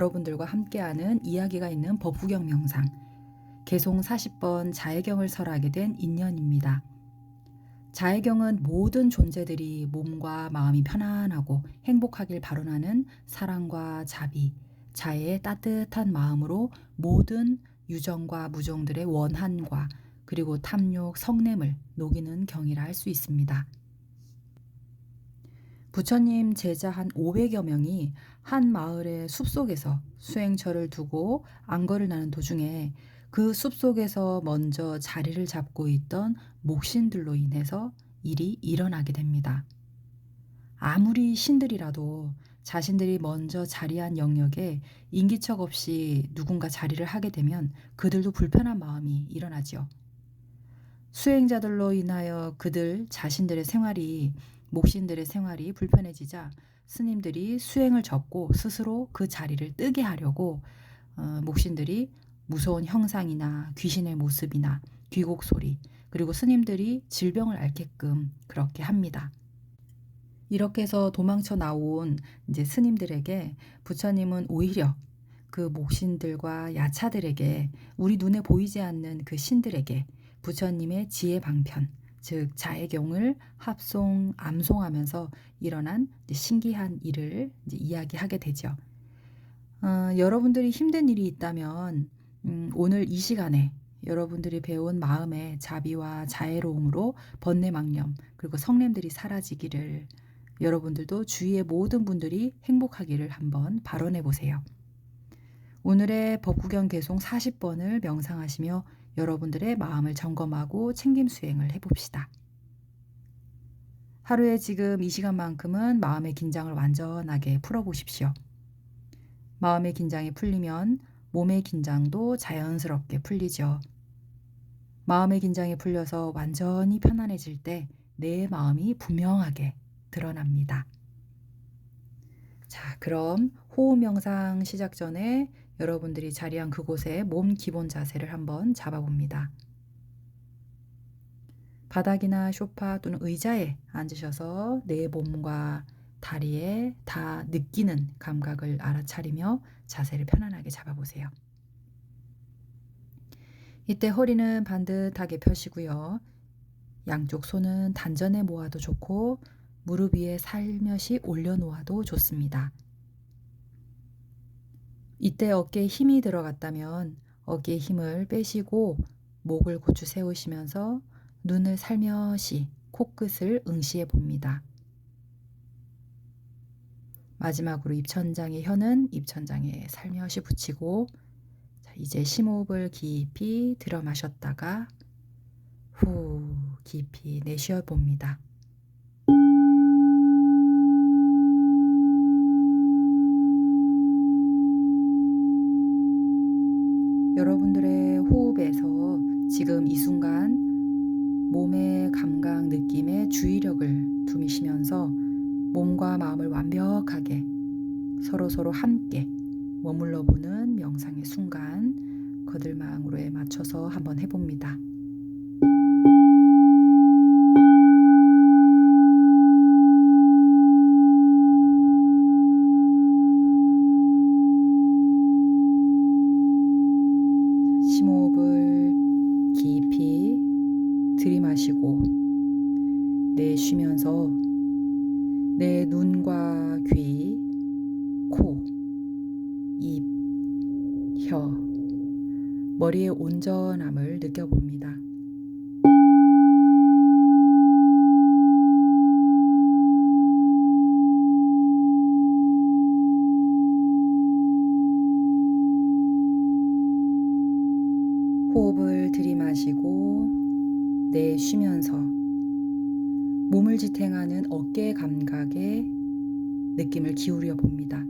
여러분들과 함께하는 이야기가 있는 법구경 명상 개송 40번 자해경을 설하게 된 인연입니다. 자해경은 모든 존재들이 몸과 마음이 편안하고 행복하길 바라는 사랑과 자비, 자애의 따뜻한 마음으로 모든 유정과 무정들의 원한과 그리고 탐욕, 성냄을 녹이는 경이라 할 수 있습니다. 부처님 제자 한 500여 명이 한 마을의 숲속에서 수행처를 두고 안거를 나는 도중에 그 숲속에서 먼저 자리를 잡고 있던 목신들로 인해서 일이 일어나게 됩니다. 아무리 신들이라도 자신들이 먼저 자리한 영역에 인기척 없이 누군가 자리를 하게 되면 그들도 불편한 마음이 일어나지요. 수행자들로 인하여 그들 자신들의 생활이 목신들의 생활이 불편해지자 스님들이 수행을 접고 스스로 그 자리를 뜨게 하려고 어, 목신들이 무서운 형상이나 귀신의 모습이나 귀곡 소리 그리고 스님들이 질병을 앓게끔 그렇게 합니다. 이렇게 해서 도망쳐 나온 이제 스님들에게 부처님은 오히려 그 목신들과 야차들에게 우리 눈에 보이지 않는 그 신들에게 부처님의 지혜 방편 즉 자해경을 합송 암송하면서 일어난 신기한 일을 이야기하게 되죠. 어, 여러분들이 힘든 일이 있다면 음, 오늘 이 시간에 여러분들이 배운 마음의 자비와 자애로움으로 번뇌망념 그리고 성냄들이 사라지기를 여러분들도 주위의 모든 분들이 행복하기를 한번 발언해 보세요. 오늘의 법구경 개송 40번을 명상하시며 여러분들의 마음을 점검하고 챙김 수행을 해봅시다. 하루에 지금 이 시간만큼은 마음의 긴장을 완전하게 풀어보십시오. 마음의 긴장이 풀리면 몸의 긴장도 자연스럽게 풀리죠. 마음의 긴장이 풀려서 완전히 편안해질 때 내 마음이 분명하게 드러납니다. 자, 그럼 호흡 명상 시작 전에 여러분들이 자리한 그곳에 몸 기본 자세를 한번 잡아봅니다. 바닥이나 쇼파 또는 의자에 앉으셔서 내 몸과 다리에 다 느끼는 감각을 알아차리며 자세를 편안하게 잡아보세요. 이때 허리는 반듯하게 펴시고요. 양쪽 손은 단전에 모아도 좋고 무릎 위에 살며시 올려놓아도 좋습니다. 이때 어깨에 힘이 들어갔다면 어깨에 힘을 빼시고 목을 고추 세우시면서 눈을 살며시 코끝을 응시해 봅니다. 마지막으로 입천장의 혀는 입천장에 살며시 붙이고 자, 이제 심호흡을 깊이 들어 마셨다가 후 깊이 내쉬어 봅니다. 여러분들의 호흡에서 지금 이 순간 몸의 감각 느낌에 주의력을 두미시면서 몸과 마음을 완벽하게 서로서로 함께 머물러 보는 명상의 순간 거들망으로에 맞춰서 한번 해봅니다. 심호흡을 깊이 들이마시고 내쉬면서 내 눈과 귀, 코, 입, 혀, 머리의 온전함을 느껴봅니다. 호흡을 들이마시고 내쉬면서 몸을 지탱하는 어깨 감각에 느낌을 기울여 봅니다.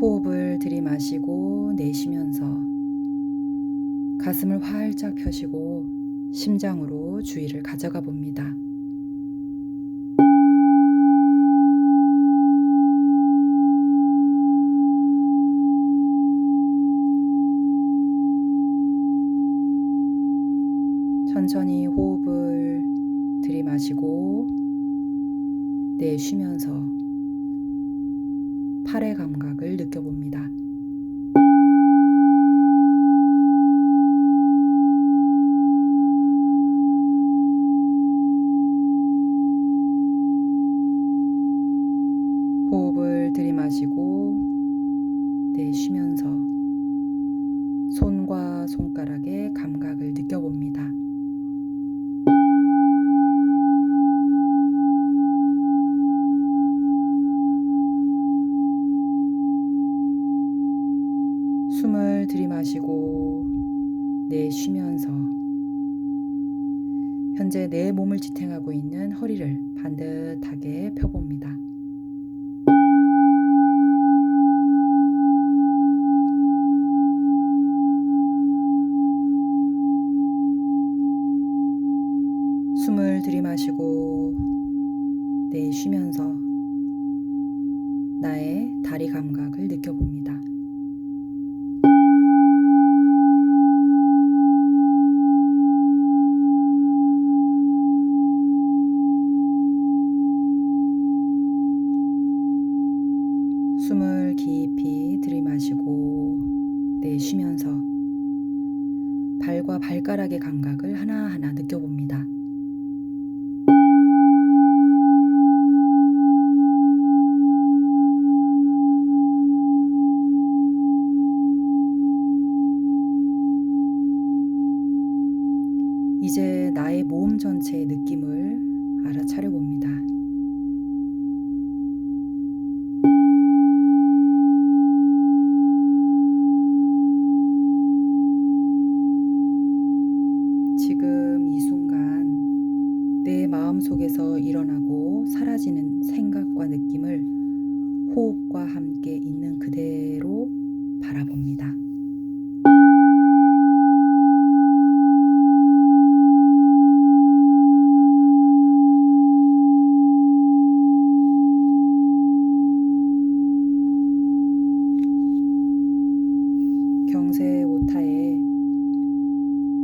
호흡을 들이마시고 내쉬면서 가슴을 활짝 펴시고 심장으로 주의를 가져가 봅니다. 천천히 호흡을 들이마시고 내쉬면서 팔의 감각을 느껴봅니다. 호흡을 들이마시고 내쉬면서 손과 손가락의 감각을 느껴봅니다. 숨을 들이마시고 내쉬면서 현재 내 몸을 지탱하고 있는 허리를 반듯하게 펴봅니다. 숨을 들이마시고 내쉬면서 나의 다리 감각을 느껴봅니다. 나의 몸 전체의 느낌을 알아차려 봅니다. 속에서 일어나고 사라지는 생각과 느낌을 호흡과 함께 있는 그대로 바라봅니다. 경세 오타에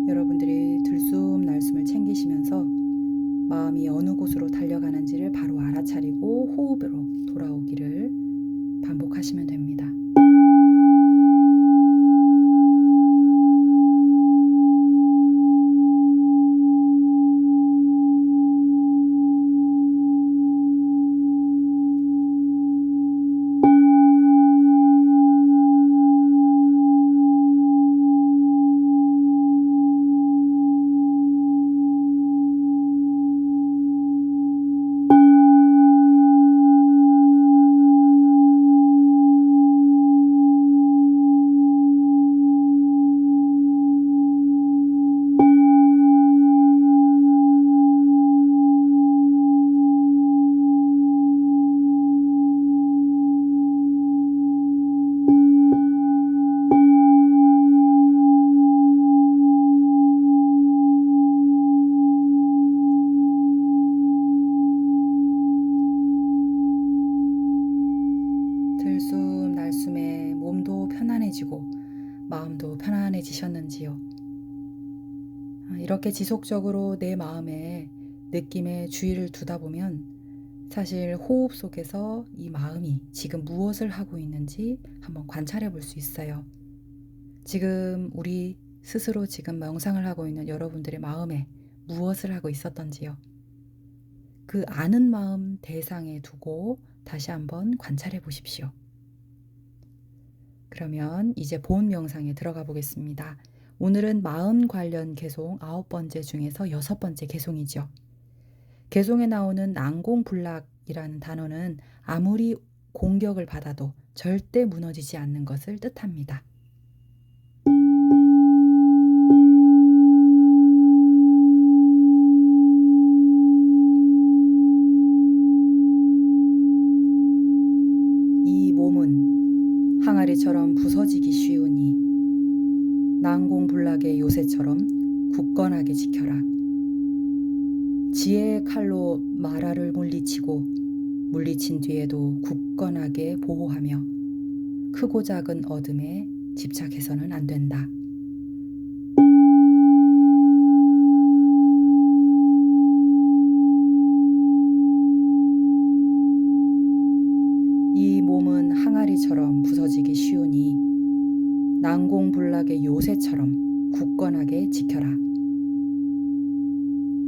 여러분들이 들숨 날숨을 챙기시면서 마음이 어느 곳으로 달려가는지를 바로 알아차리고 호흡으로 돌아오기를 반복하시면 됩니다. 이렇게 지속적으로 내 마음에 느낌에 주의를 두다 보면 사실 호흡 속에서 이 마음이 지금 무엇을 하고 있는지 한번 관찰해 볼 수 있어요. 지금 우리 스스로 지금 명상을 하고 있는 여러분들의 마음에 무엇을 하고 있었던지요. 그 아는 마음 대상에 두고 다시 한번 관찰해 보십시오. 그러면 이제 본 명상에 들어가 보겠습니다. 오늘은 마음 관련 개송 아홉 번째 중에서 여섯 번째 개송이죠. 개송에 나오는 난공불락이라는 단어는 아무리 공격을 받아도 절대 무너지지 않는 것을 뜻합니다. 미친 뒤에도 굳건하게 보호하며 크고 작은 어둠에 집착해서는 안 된다. 이 몸은 항아리처럼 부서지기 쉬우니 난공불락의 요새처럼 굳건하게 지켜라.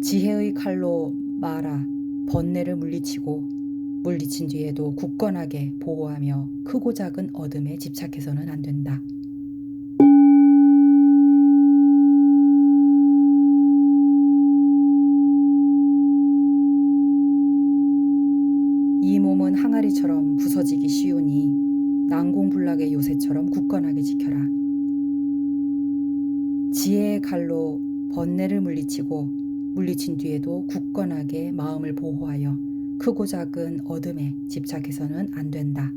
지혜의 칼로 마라 번뇌를 물리치고 물리친 뒤에도 굳건하게 보호하며 크고 작은 어둠에 집착해서는 안 된다. 이 몸은 항아리처럼 부서지기 쉬우니 난공불락의 요새처럼 굳건하게 지켜라. 지혜의 칼로 번뇌를 물리치고 물리친 뒤에도 굳건하게 마음을 보호하여 크고 작은 어둠에 집착해서는 안 된다.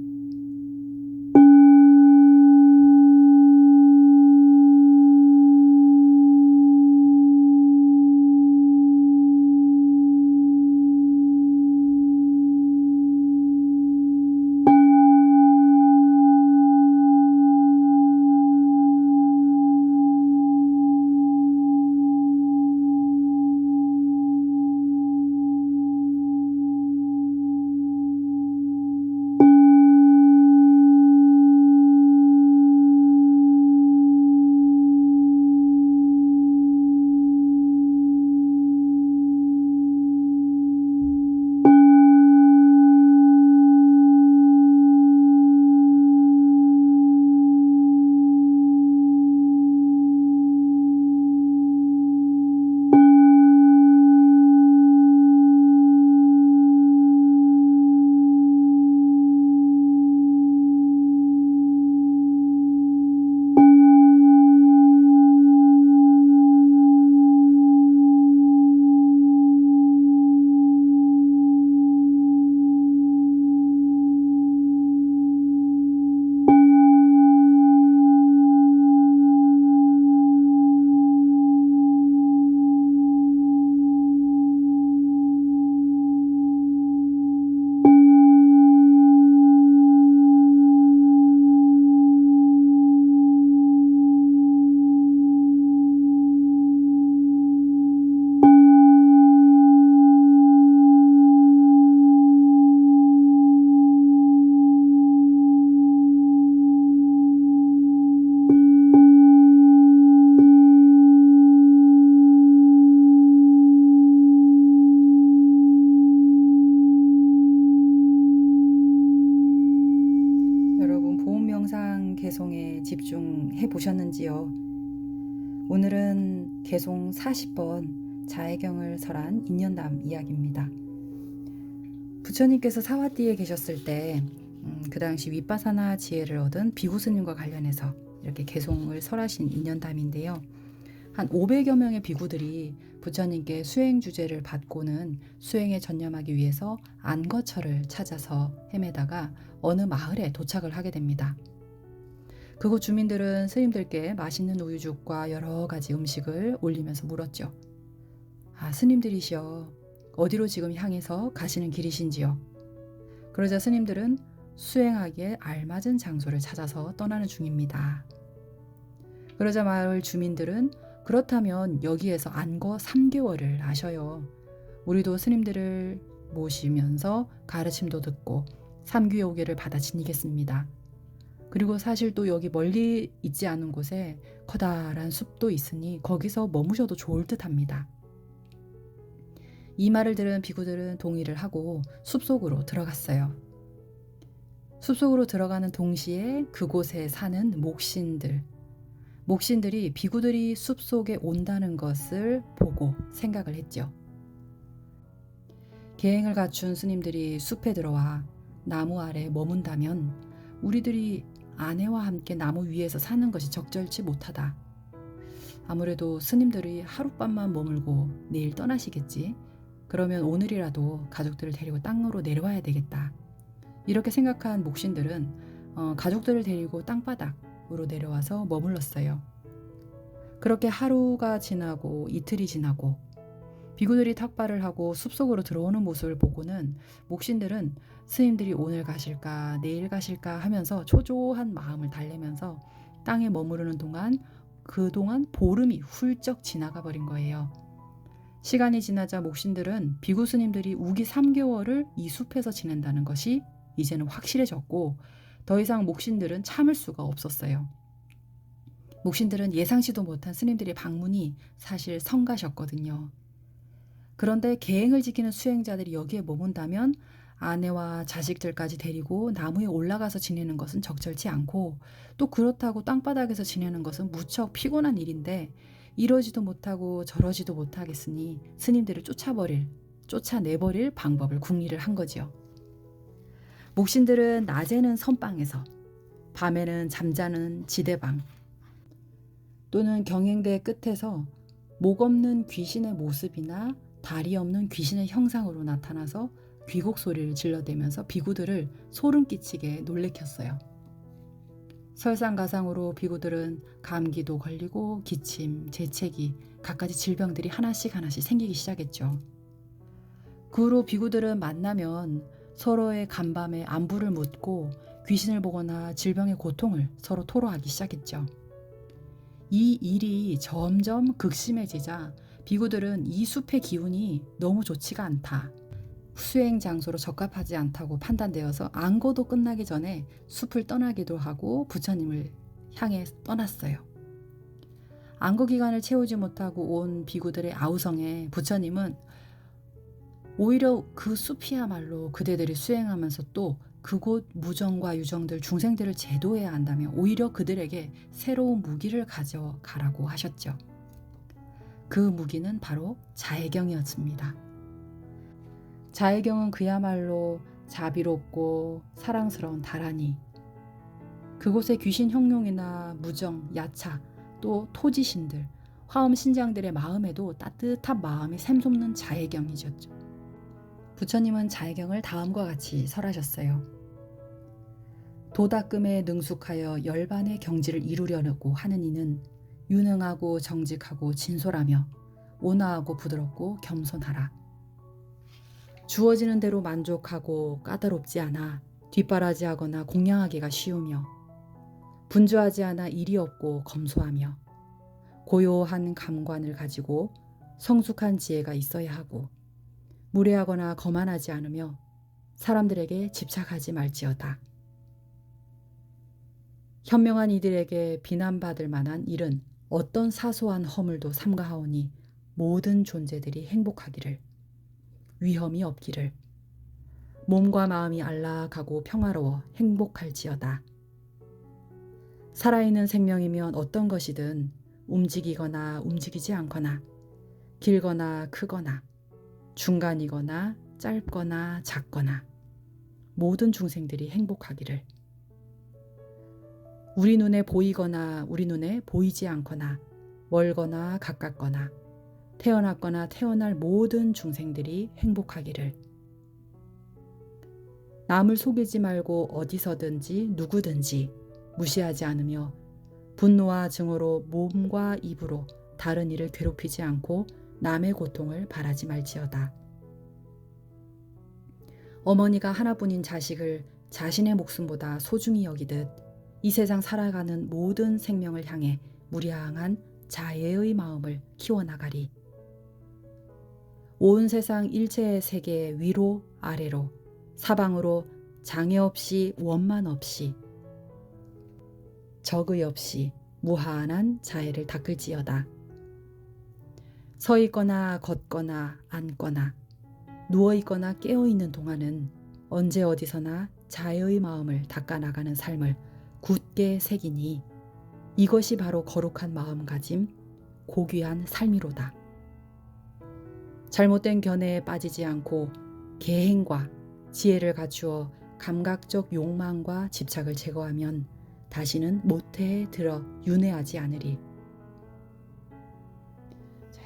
40번 자애경을 설한 인연담 이야기입니다. 부처님께서 사와띠에 계셨을 때그 음, 당시 윗바사나 지혜를 얻은 비구스님과 관련해서 이렇게 개송을 설하신 인연담인데요. 한 500여 명의 비구들이 부처님께 수행 주제를 받고는 수행에 전념하기 위해서 안거처를 찾아서 헤매다가 어느 마을에 도착을 하게 됩니다. 그곳 주민들은 스님들께 맛있는 우유죽과 여러 가지 음식을 올리면서 물었죠. 아, 스님들이시여, 어디로 지금 향해서 가시는 길이신지요? 그러자 스님들은 수행하기에 알맞은 장소를 찾아서 떠나는 중입니다. 그러자 마을 주민들은 그렇다면 여기에서 안거 3개월을 하셔요. 우리도 스님들을 모시면서 가르침도 듣고 삼귀오계를 받아 지니겠습니다. 그리고 사실 또 여기 멀리 있지 않은 곳에 커다란 숲도 있으니 거기서 머무셔도 좋을 듯 합니다. 이 말을 들은 비구들은 동의를 하고 숲속으로 들어갔어요. 숲속으로 들어가는 동시에 그곳에 사는 목신들, 목신들이 비구들이 숲속에 온다는 것을 보고 생각을 했죠. 계행을 갖춘 스님들이 숲에 들어와 나무 아래 머문다면 우리들이 아내와 함께 나무 위에서 사는 것이 적절치 못하다. 아무래도 스님들이 하룻밤만 머물고 내일 떠나시겠지. 그러면 오늘이라도 가족들을 데리고 땅으로 내려와야 되겠다. 이렇게 생각한 목신들은 어, 가족들을 데리고 땅바닥으로 내려와서 머물렀어요. 그렇게 하루가 지나고 이틀이 지나고 비구들이 탁발을 하고 숲속으로 들어오는 모습을 보고는 목신들은 스님들이 오늘 가실까 내일 가실까 하면서 초조한 마음을 달래면서 땅에 머무르는 동안 그동안 보름이 훌쩍 지나가 버린 거예요. 시간이 지나자 목신들은 비구 스님들이 우기 3개월을 이 숲에서 지낸다는 것이 이제는 확실해졌고 더 이상 목신들은 참을 수가 없었어요. 목신들은 예상치도 못한 스님들의 방문이 사실 성가셨거든요. 그런데 계행을 지키는 수행자들이 여기에 머문다면 아내와 자식들까지 데리고 나무에 올라가서 지내는 것은 적절치 않고 또 그렇다고 땅바닥에서 지내는 것은 무척 피곤한 일인데 이러지도 못하고 저러지도 못하겠으니 스님들을 쫓아버릴, 쫓아내버릴 방법을 궁리를 한 거지요. 목신들은 낮에는 선방에서 밤에는 잠자는 지대방 또는 경행대 끝에서 목 없는 귀신의 모습이나 다리 없는 귀신의 형상으로 나타나서 귀곡 소리를 질러대면서 비구들을 소름 끼치게 놀래켰어요. 설상가상으로 비구들은 감기도 걸리고 기침, 재채기, 갖가지 질병들이 하나씩 하나씩 생기기 시작했죠. 그 후로 비구들은 만나면 서로의 간밤에 안부를 묻고 귀신을 보거나 질병의 고통을 서로 토로하기 시작했죠. 이 일이 점점 극심해지자 비구들은 이 숲의 기운이 너무 좋지가 않다. 수행 장소로 적합하지 않다고 판단되어서 안고도 끝나기 전에 숲을 떠나기도 하고 부처님을 향해 떠났어요. 안고 기간을 채우지 못하고 온 비구들의 아우성에 부처님은 오히려 그 숲이야말로 그대들이 수행하면서 또 그곳 무정과 유정들 중생들을 제도해야 한다며 오히려 그들에게 새로운 무기를 가져가라고 하셨죠. 그 무기는 바로 자해경이었습니다. 자해경은 그야말로 자비롭고 사랑스러운 다란이. 그곳의 귀신 형룡이나 무정, 야차, 또 토지신들, 화엄 신장들의 마음에도 따뜻한 마음이 샘솟는 자해경이셨죠. 부처님은 자해경을 다음과 같이 설하셨어요. 도닦음에 능숙하여 열반의 경지를 이루려고 하는 이는 유능하고 정직하고 진솔하며 온화하고 부드럽고 겸손하라. 주어지는 대로 만족하고 까다롭지 않아 뒷바라지하거나 공양하기가 쉬우며 분주하지 않아 일이 없고 검소하며 고요한 감관을 가지고 성숙한 지혜가 있어야 하고 무례하거나 거만하지 않으며 사람들에게 집착하지 말지어다. 현명한 이들에게 비난받을 만한 일은 어떤 사소한 허물도 삼가하오니 모든 존재들이 행복하기를 위험이 없기를 몸과 마음이 안락하고 평화로워 행복할지어다. 살아있는 생명이면 어떤 것이든 움직이거나 움직이지 않거나 길거나 크거나 중간이거나 짧거나 작거나 모든 중생들이 행복하기를 우리 눈에 보이거나 우리 눈에 보이지 않거나 멀거나 가깝거나 태어났거나 태어날 모든 중생들이 행복하기를 남을 속이지 말고 어디서든지 누구든지 무시하지 않으며 분노와 증오로 몸과 입으로 다른 이를 괴롭히지 않고 남의 고통을 바라지 말지어다. 어머니가 하나뿐인 자식을 자신의 목숨보다 소중히 여기듯 이 세상 살아가는 모든 생명을 향해 무량한 자애의 마음을 키워나가리. 온 세상 일체의 세계 위로 아래로 사방으로 장애 없이 원만 없이 적의 없이 무한한 자애를 닦을지어다. 서 있거나 걷거나 앉거나 누워 있거나 깨어 있는 동안은 언제 어디서나 자애의 마음을 닦아 나가는 삶을 굳게 새기니 이것이 바로 거룩한 마음가짐, 고귀한 삶이로다. 잘못된 견해에 빠지지 않고 계행과 지혜를 갖추어 감각적 욕망과 집착을 제거하면 다시는 모태에 들어 윤회하지 않으리.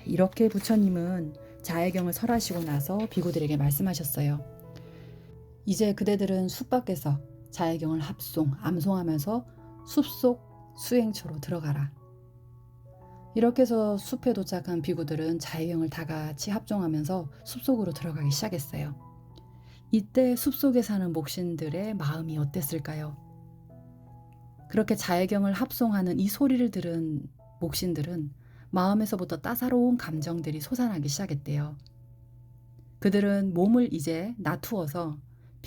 이렇게 부처님은 자해경을 설하시고 나서 비구들에게 말씀하셨어요. 이제 그대들은 숲 밖에서 자해경을 합송, 암송하면서 숲속 수행처로 들어가라. 이렇게 해서 숲에 도착한 비구들은 자해경을 다 같이 합종하면서 숲속으로 들어가기 시작했어요. 이때 숲속에 사는 목신들의 마음이 어땠을까요? 그렇게 자해경을 합송하는 이 소리를 들은 목신들은 마음에서부터 따사로운 감정들이 솟아나기 시작했대요. 그들은 몸을 이제 나투어서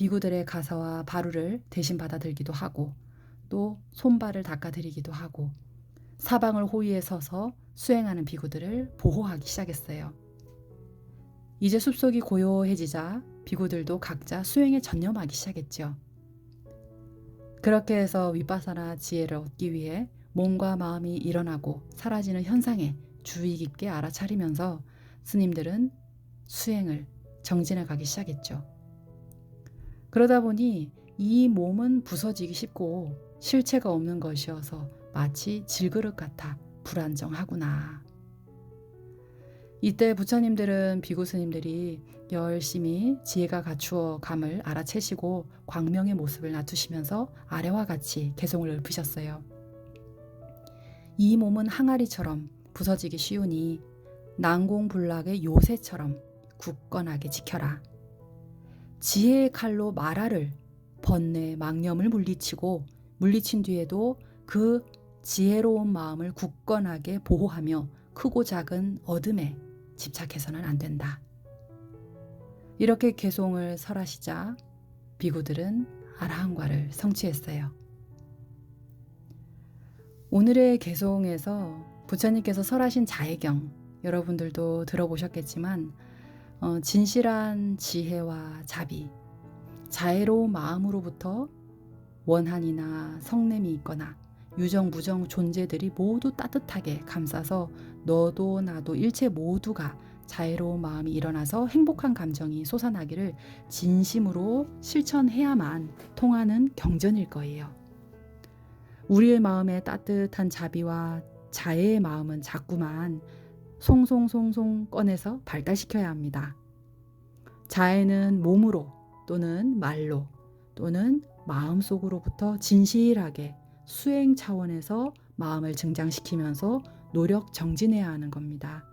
비구들의 가사와 바루를 대신 받아들기도 하고 또 손발을 닦아드리기도 하고 사방을 호위해 서서 수행하는 비구들을 보호하기 시작했어요. 이제 숲속이 고요해지자 비구들도 각자 수행에 전념하기 시작했죠. 그렇게 해서 윗바사나 지혜를 얻기 위해 몸과 마음이 일어나고 사라지는 현상에 주의 깊게 알아차리면서 스님들은 수행을 정진해 가기 시작했죠. 그러다 보니 이 몸은 부서지기 쉽고 실체가 없는 것이어서 마치 질그릇 같아 불안정하구나. 이때 부처님들은 비구 스님들이 열심히 지혜가 갖추어 감을 알아채시고 광명의 모습을 낮추시면서 아래와 같이 개송을 읊으셨어요. 이 몸은 항아리처럼 부서지기 쉬우니 난공불락의 요새처럼 굳건하게 지켜라. 지혜의 칼로 마라를 번뇌 망념을 물리치고 물리친 뒤에도 그 지혜로운 마음을 굳건하게 보호하며 크고 작은 어둠에 집착해서는 안 된다. 이렇게 개송을 설하시자 비구들은 아라한과를 성취했어요. 오늘의 개송에서 부처님께서 설하신 자해경 여러분들도 들어보셨겠지만 어, 진실한 지혜와 자비, 자애로운 마음으로부터 원한이나 성냄이 있거나 유정 무정 존재들이 모두 따뜻하게 감싸서 너도 나도 일체 모두가 자애로운 마음이 일어나서 행복한 감정이 솟아나기를 진심으로 실천해야만 통하는 경전일 거예요. 우리의 마음에 따뜻한 자비와 자애의 마음은 자꾸만 송송송송 꺼내서 발달시켜야 합니다. 자애는 몸으로 또는 말로 또는 마음속으로부터 진실하게 수행 차원에서 마음을 증장시키면서 노력 정진해야 하는 겁니다.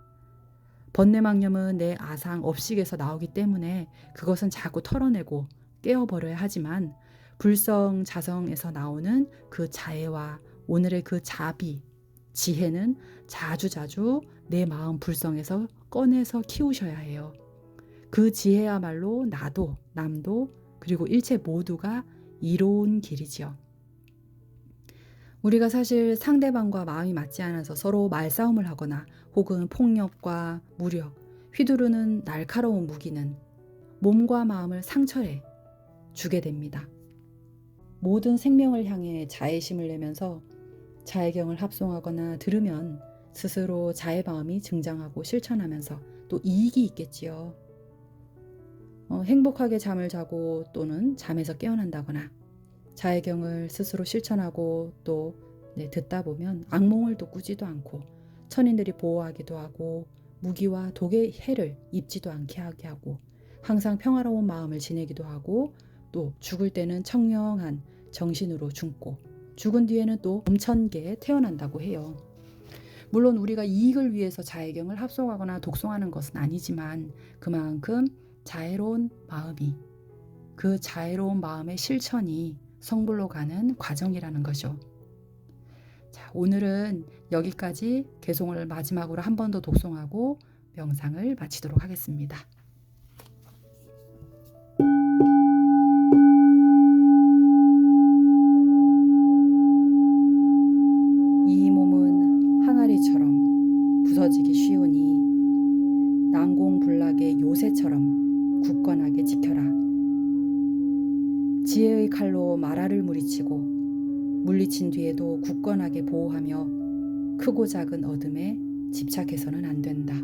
번뇌망념은 내 아상 업식에서 나오기 때문에 그것은 자꾸 털어내고 깨어버려야 하지만 불성 자성에서 나오는 그 자애와 오늘의 그 자비, 지혜는 자주자주 내 마음 불성에서 꺼내서 키우셔야 해요. 그 지혜야말로 나도, 남도, 그리고 일체 모두가 이로운 길이지요. 우리가 사실 상대방과 마음이 맞지 않아서 서로 말싸움을 하거나 혹은 폭력과 무력, 휘두르는 날카로운 무기는 몸과 마음을 상처에 주게 됩니다. 모든 생명을 향해 자애심을 내면서 자애경을 합송하거나 들으면 스스로 자애 마음이 증장하고 실천하면서 또 이익이 있겠지요. 어, 행복하게 잠을 자고 또는 잠에서 깨어난다거나 자애경을 스스로 실천하고 또 네, 듣다 보면 악몽을 또 꾸지도 않고 천인들이 보호하기도 하고 무기와 독의 해를 입지도 않게 하게 하고 항상 평화로운 마음을 지내기도 하고 또 죽을 때는 청명한 정신으로 죽고 죽은 뒤에는 또 엄천게 태어난다고 해요. 물론 우리가 이익을 위해서 자애경을 합송하거나 독송하는 것은 아니지만 그만큼 자애로운 마음이 그 자애로운 마음의 실천이 성불로 가는 과정이라는 거죠. 자, 오늘은 여기까지 개송을 마지막으로 한 번 더 독송하고 명상을 마치도록 하겠습니다. 물리친 뒤에도 굳건하게 보호하며 크고 작은 어둠에 집착해서는 안 된다.